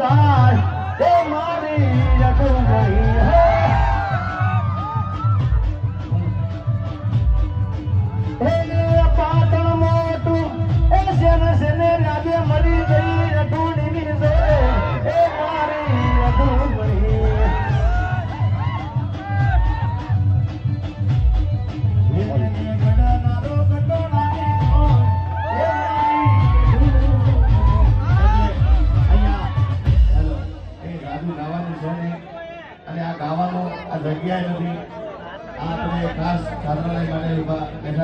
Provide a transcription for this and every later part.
જાય એ મારી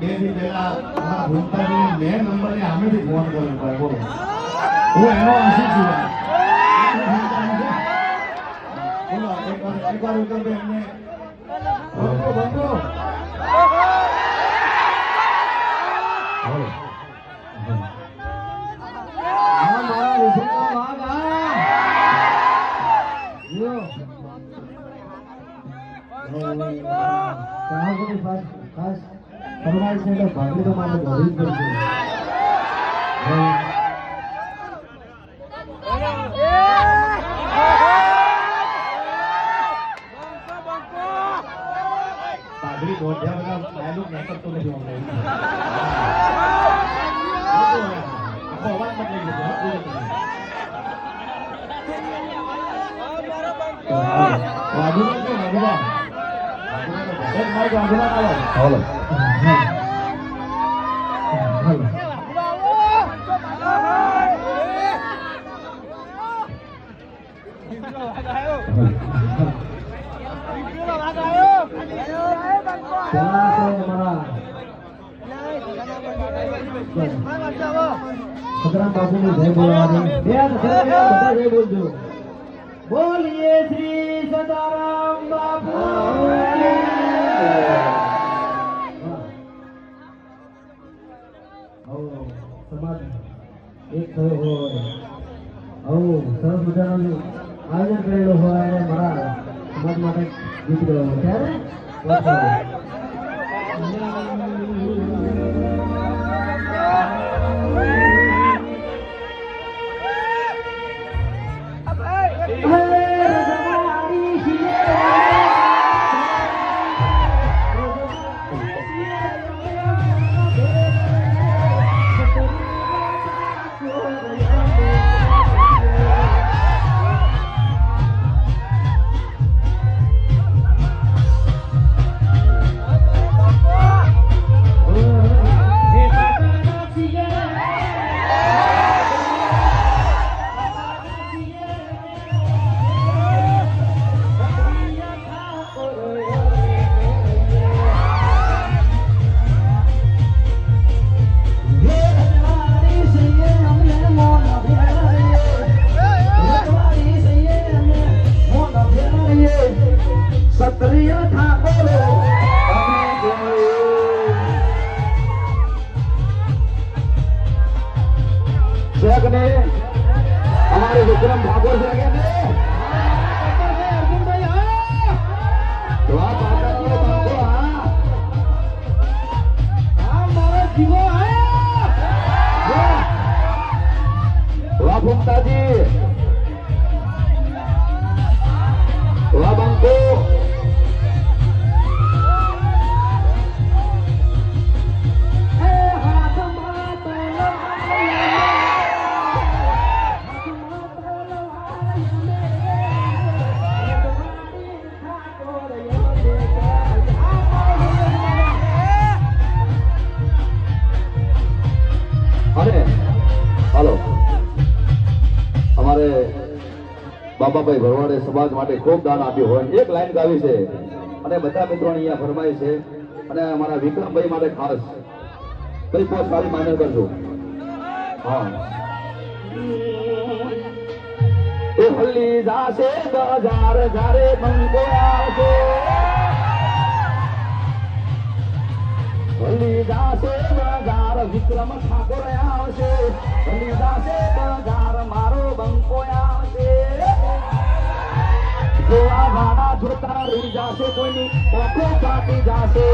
બે દી પહેલા અમારા ભૂમતાજીને મેં નંબરને સામેથી ફોન કર્યો ભાઈ બોલો. હું એનો આશિક છું બોલો એક વાર એક વાર વિક્રમભાઈ એમને. બંધો બંધો. ફરમાઈશ છે એટલે ભાગલી તો મારે દોડવી જ પડશે પાઘડી ગોઠ્યા વગર ડાયલોગ નીકળતો નથી અમને. આખો અવાજ બદલાઈ ગયો ભગત માર્ગ વાઘુડા આવો. હાલો પહેલા તો અમારા સતરામ બાપુની જય બોલવાની. બે બોલજો. બોલીએ શ્રી સદારામ બાપુ. થયો હોય. આવો સરસ મજાનું આયોજન હોય અને મારા સમાજ માટે ગીત ગયો. ત્યારે છે ને અમારે વિક્રમ ઠાકોર છે? બાબાભાઈ ભરવાડે સમાજ માટે ખૂબ દાન આપ્યું હોય. એક લાઈન ગાવી છે. અને બધા મિત્રો અહીંયા ફરમાય છે. અને અમારા વિક્રમભાઈ માટે ખાસ. કઈ પોસ્ટ સારી માન્ય કરજો. હા. એ હલ્લી જાશે બજાર જારે બંકો આવશે. વિક્રમ ઠાકોર આવશે. બલિદાસે બજાર મારો બંકો આવશે. જોવા વાળા જોતા રહી જશે કોઈની પોખો ફાટી જશે.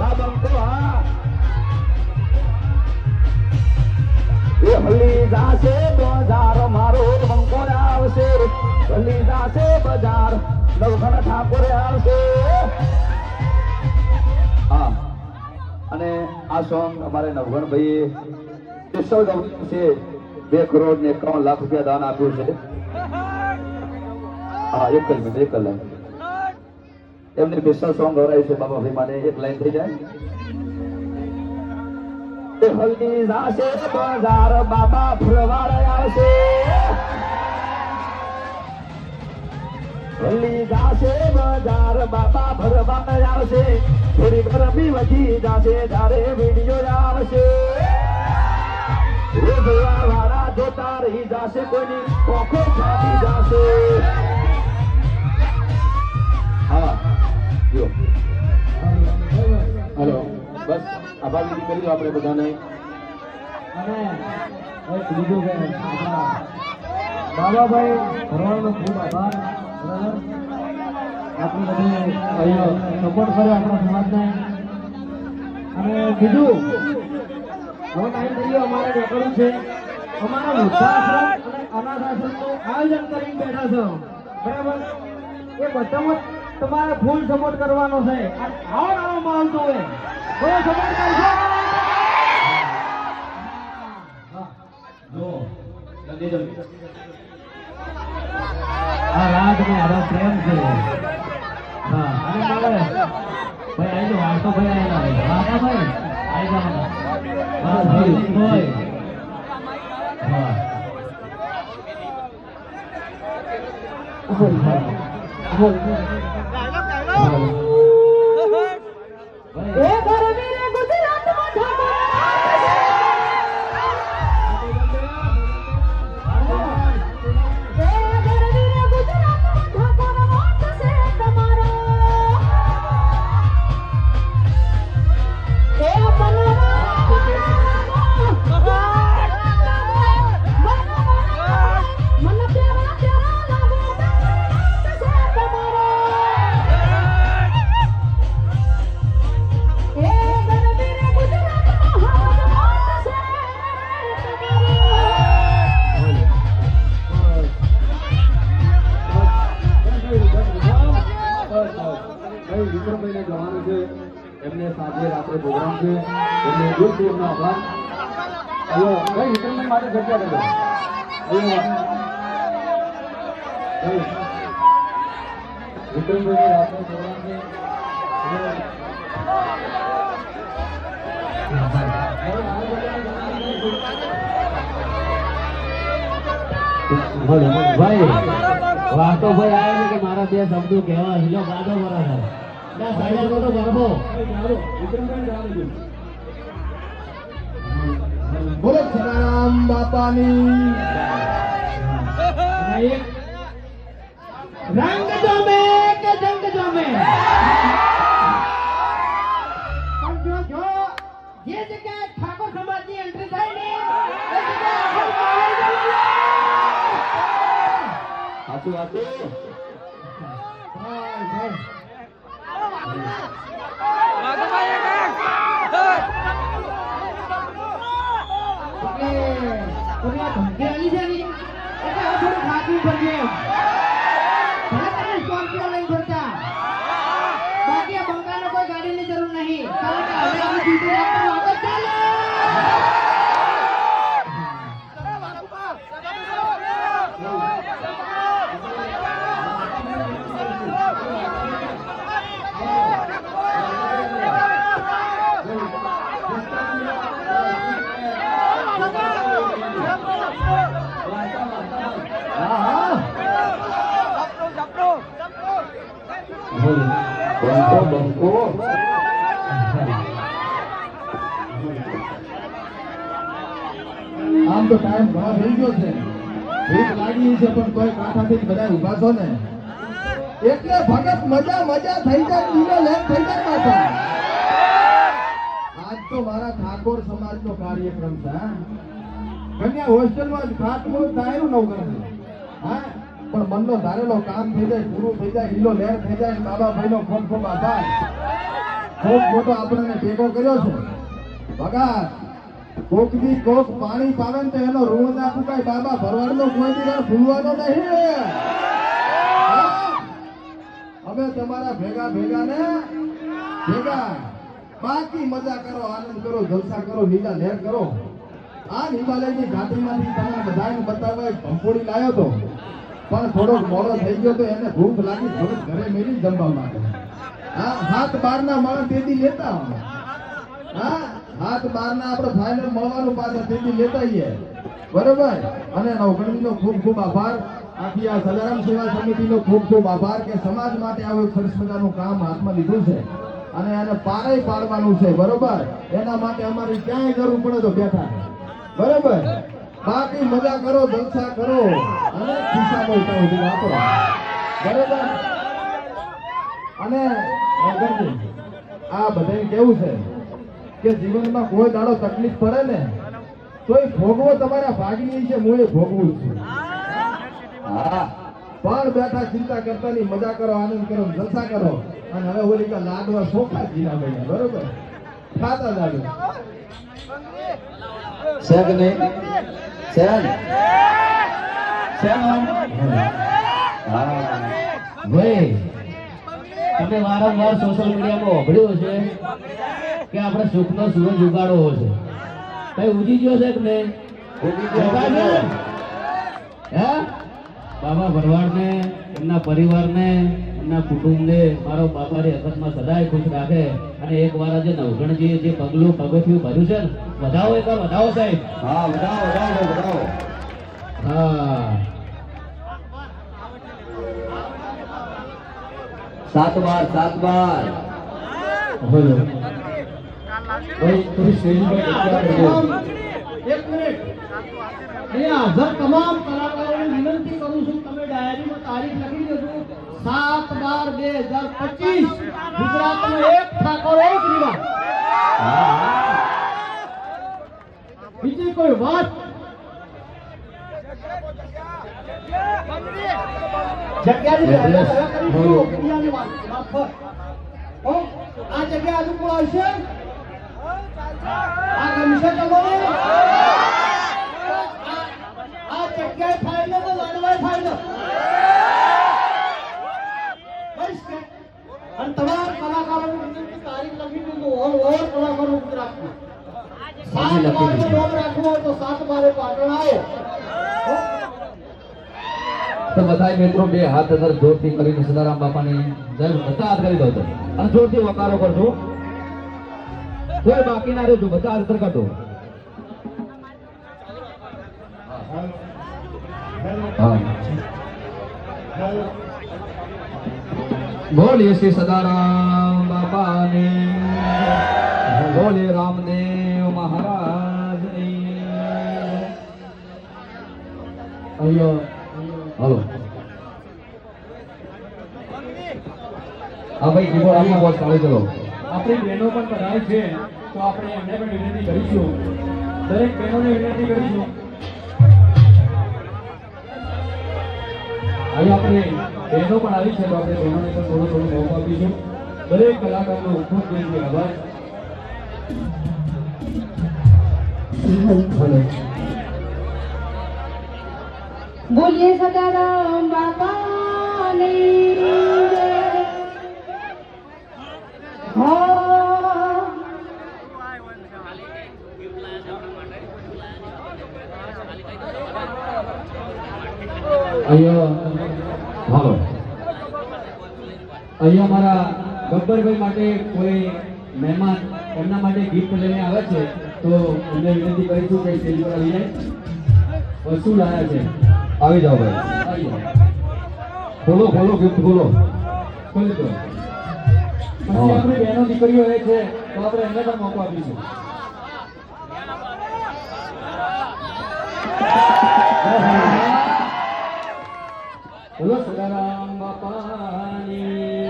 આ બંકો, હા. એ હલી જાશે બજાર મારો બંકો આવશે. હલી જાશે બજાર નવઘણ ઠાકોર આવશે. અને આ સોંગ અમારે નવગણ ભાઈએ સ્પેશિયલ છે, બે કરોડ ને એકાવન લાખ રૂપિયા દાન આપ્યું છે. હા, એક જ મિનિટ, એક લાઈન. એમને સ્પેશિયલ સોંગ ગવરાયું છે બાબા ભાઈ માટે એક લાઈન થઈ જાય. હલ્દી જાશે બજાર બાબા ફરવાડ આવશે હલ્દી જાશે બજાર બાબા ફરવાડ આવશે થોડી ગરમી વધી જાશે ત્યારે વીડિયો આવશે. વાળા જોતા રહી જાશે, કોઈની કોખો ફાટી જાશે. હા જો હલો, બસ, આભાર વિધિ કરી દો આપણે બધાને. અને બાબાભાઈ ભરવાનો ખૂબ આભાર આપણે બધું સપોર્ટ કર્યો આપણા સમાજને. અને બીજું બહુ ટાઈમ થઈ ગયો અમારે રેકોર્ડિંગ છે. અમારા વૃદ્ધાશ્રમ અને અનાથ આશ્રમનું આયોજન કરીને બેઠા છો. બરાબર? એ બધામાં તમારે ફૂલ સપોર્ટ કરવાનો છે. આવો આવો માહોલ તો એ બધો સપોર્ટ કરશો? આ રાગ ને આનો પ્રેમ છે. હા અને મારે ભાઈ જાઓ વાતો ભાઈ આયેલા વાતા ભાઈ જાઓ હા ભાઈ ભાઈ હા ભાઈ વિક્રમભાઈને પ્રોગ્રામ છે ભાઈ આવે કે મારા બે શબ્દો કહેવા હિલો ગાડો બરાબર ના ગરબો બોલો રામ બાપાની. રંગ જમે કે જંગ જમે પણ જો જો જે જગ્યાએ ઠાકોર સમાજની એન્ટ્રી થાય ને એ જગ્યાએ સાચું સાચું ભાઈ, ભાઈ. એટલે તમે આ ધમકી આલી છે ને એટલે આ થોડું ખાતું પડશે એમ. ભલે તમે સ્કોર્પિયો લઈને ફરતા બાકી આ બંકાનો કોઈ ગાડીની જરૂર નહીં કારણ કે હવે અમે સીધું રાખતા વાતો ચાલે હા હા બંકો બંકો આમ તો ટાઈમ ઘણો થઈ ગયો છે. ભૂખ લાગી છે પણ કોઈ કાંઠાથી બધા ઊભા છો ને. એટલે ભગત મજા મજા થઈ જાય લીલો લેમ થઈ જાય પાછા. આજ તો મારા ઠાકોર સમાજનો કાર્યક્રમ છે? કન્યા હોસ્ટેલમાં જ ખાટમું ધાર્યું નવગણ હા, પણ મનનો ધારેલો કામ થઈ જાય પૂરું થઈ જાય, ઈલો લહેર થઈ જાય બાબા ભાઈનો ખૂબ ખૂબ આભાર. ખૂબ મોટો આપણને ભેગો કર્યો છે. ભગા કોક દી કોક પાણી પાવે ને એનો ઋણ ના ચૂકાય બાબા ભરવાડનો કોઈ દિવસ ભૂલવાનો નહીં હા? અમે તમારા ભેગા ભેગા ને ભેગા. બાકી મજા કરો, આનંદ કરો, જલસા કરો, લીલા લહેર કરો. આ હિમાલયની ઘાટીમાંથી તમને બધાને બતાવવા એક ભંપોડી લાવ્યો તો. પણ થોડોક મોડો થઈ ગયો તો એને ભૂખ લાગી, થોડુંક ઘરે મેળી જમવા માટે. હા, હાથ બારના માણસ તેથી લેતા અમે. હા બાર ના આપણે ફાઇનલ મળવાનું પાછા તેથી લેતા આવીએ. બરોબર? અને નવગણનો ખૂબ ખૂબ આભાર. આખી આ સદારામ સેવા સમિતિનો ખૂબ ખૂબ આભાર કે સમાજ માટે આવું ખર્ચ મજાનું કામ હાથમાં લીધું છે. અને એને પારે પાડવાનું છે, બરોબર? એના માટે અમારી ક્યાંય જરૂર પડે તો બેઠા બરોબર? બાકી મજા કરો, જલસા કરો. અને ખિસ્સામાં ઉઠાવો સુધી વાપરો બરોબર? અને આ બધાને કેવું છે? કે જીવનમાં કોઈ દાડો તકલીફ પડે ને તો એ ભોગવો તમારા ભાગની છે હું એ ભોગવું છું. હા. પણ બેઠા ચિંતા કરતા નહીં મજા કરો, આનંદ કરો, જલસા કરો. અને હવે ઓલી કા લાડવા સોખા જીના ભાઈ બરોબર? ખાતા નહીં? છે ને? છે ને? હા. ભાઈ, તમે વારંવાર સોશિયલ મીડિયામાં ઓગળ્યું છે કે આપણે સુખનો સૂરજ ઉગાડવો છે. કઈ ઉજી ગયો છે કે નહીં? ભરવાડ ને? હે? બાબા ભરવાડને એમના પરિવારને એમના કુટુંબને મારો બાપાની હકતમાં સદાય ખુશ રાખે. અને એક વાર જે નવગણજીએ જે પગલું પગથિયું ભર્યું છે ને વધાવો એક વધાવો સાહેબ. હા વધાવો બતાવો વધાવો. હા. સાત વાર સાત વાર બોલો. એક મિનિટ. હાજર તમામ કલાકારોને વિનંતી કરું છું તમે ડાયરીમાં તારીખ લખી દેજો. સાત બાર બે હજાર પચીસ. ગુજરાતનો એક ઠાકોર એક બીજી કોઈ વાત? જગ્યાની? આ જગ્યા અનુકૂળ આવશે? આ ગમશે તમને આ જગ્યાએ ફાઇનલ તો લાડવાએ ફાઇનલ અને તમામ કલાકારોને વિનંતી તારીખ લખી દીધું. ઓલ ઓવર કલાકારો ગુજરાતમાં સાત લખી બાર રાખવો હોય તો સાત બારે પાટણ આવો તો બધાય મિત્રો બે હાથ અંદર જોરથી કરીને સદારામ બાપાની જય બધા હાથ કરી દો અને જોરથી વકારો કરજો. કોઈ બાકી ના રહેજો બધા અંતર કાઢો બોલીએ શ્રી સદારામ બાપાની. બોલે રામદેવ મહારાજ હલો હલો. હા ભાઈ કીબોર્ડ આપી બોસ ચાલુ, ચલો. આપણી બહેનો પણ બધા છે. તો આપણે એમને પણ વિનંતી કરીશું. દરેક બહેનોને વિનંતી કરીશું. અહીં આપણે બહેનો પણ આવી છે તો આપણે બહેનોને પણ થોડો થોડો મોકો આપીશું. દરેક કલાકારનો ખૂબ દિલથી આભાર. બોલીએ સદારામ બાપાની. જય. હા. અહીંયા હાલો. અહીંયા મારા ગબ્બરભાઈ માટે કોઈ મહેમાન એમના માટે ગિફ્ટ લઈને આવે છે તો એમને વિનંતી કરીશું કે સ્ટેજ પર આવીને વસ્તુ લાયા છે. આવી જાઓ ભાઈ. ખોલો ખોલો ગિફ્ટ ખોલો ખોલી દો. પછી આપણી બહેનો દીકરીઓ એ છે તો આપણે એમને પણ મોકો આપીશું. બોલો સદારામ બાપાની.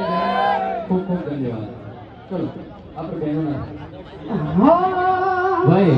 ખૂબ ખૂબ ધન્યવાદ. ચલો આપણે બહેનો ભાઈ